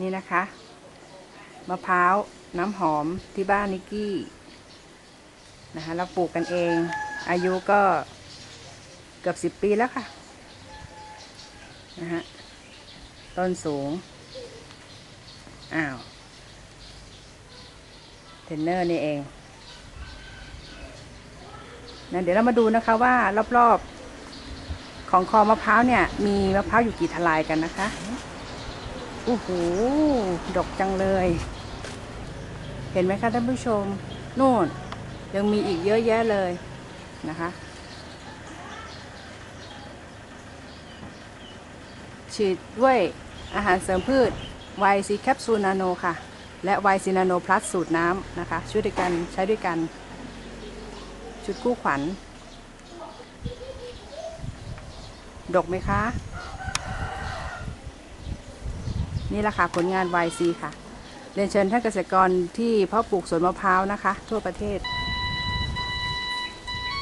นี่นะคะมะพร้าวน้ำหอมที่บ้านนิกกี้นะคะเราปลูกกันเอง อายุก็เกือบสิบปีแล้วค่ะนะฮะต้นสูง อ้าว เทรนเนอร์นี่เองนะเดี๋ยวเรามาดูนะคะว่ารอบๆ ของคอมะพร้าวเนี่ย มีมะพร้าวอยู่กี่ทลายกันนะคะ โอ้โหดกจังเลย เห็นไหมคะท่านผู้ชมนู่นยังมีอีกเยอะแยะเลยนะคะ ฉีดด้วยอาหารเสริมพืชไวซีแคปซูลนาโนค่ะ และไวซีนาโนพลัสสูตรน้ำนะคะ ช่วยด้วยกันใช้ด้วยกัน ชุดคู่ขวัญ ดกไหมคะ นี่แหละค่ะผลงาน YC ค่ะ เรียนเชิญท่านเกษตรกรที่เพาะปลูกสวนมะพร้าวนะคะ ทั่วประเทศ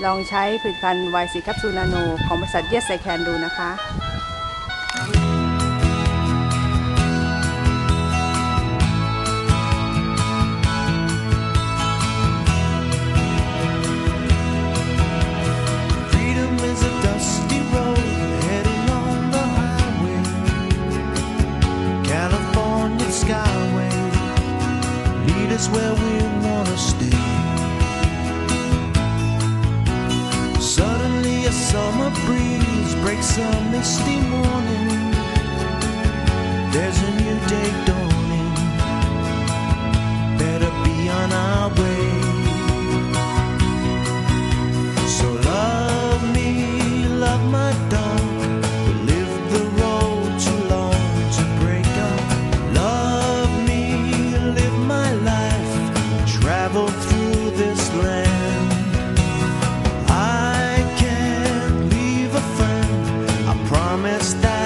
ลองใช้ผลิตภัณฑ์ YC แคปซูลนาโน ของบริษัทเยสไซแคนดูนะคะ lead where we wanna stay. Suddenly a summer breeze breaks a misty morning. está.